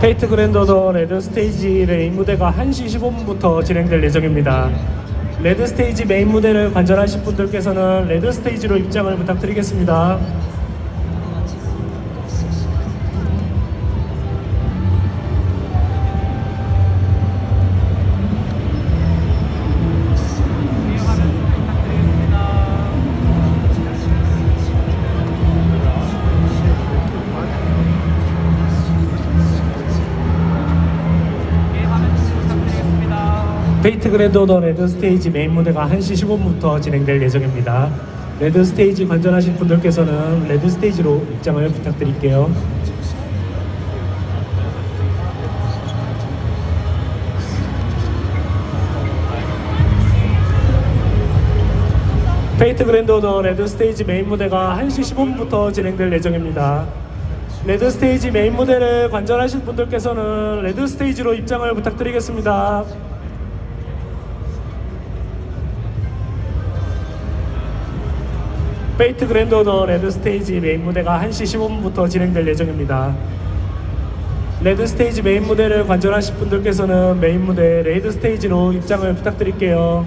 페이트 그랜드오더 레드 스테이지 메인 무대가 1시 15분부터 진행될 예정입니다. 레드 스테이지 메인 무대를 관전하신 분들께서는 레드 스테이지로 입장을 부탁드리겠습니다. 페이트 그랜드 오더 레드 스테이지 메인 무대가 1시 15분부터 진행될 예정입니다. 레드 스테이지 관전하신 분들께서는 레드 스테이지로 입장을 부탁드릴게요. 페이트 그랜드 오더 레드 스테이지 메인 무대가 1시 15분부터 진행될 예정입니다. 레드 스테이지 메인 무대를 관전하신 분들께서는 레드 스테이지로 입장을 부탁드리겠습니다. 페이트 그랜드 오더 레드 스테이지 메인 무대가 1시 15분부터 진행될 예정입니다. 레드 스테이지 메인 무대를 관전하실 분들께서는 메인 무대 레이드 스테이지로 입장을 부탁드릴게요.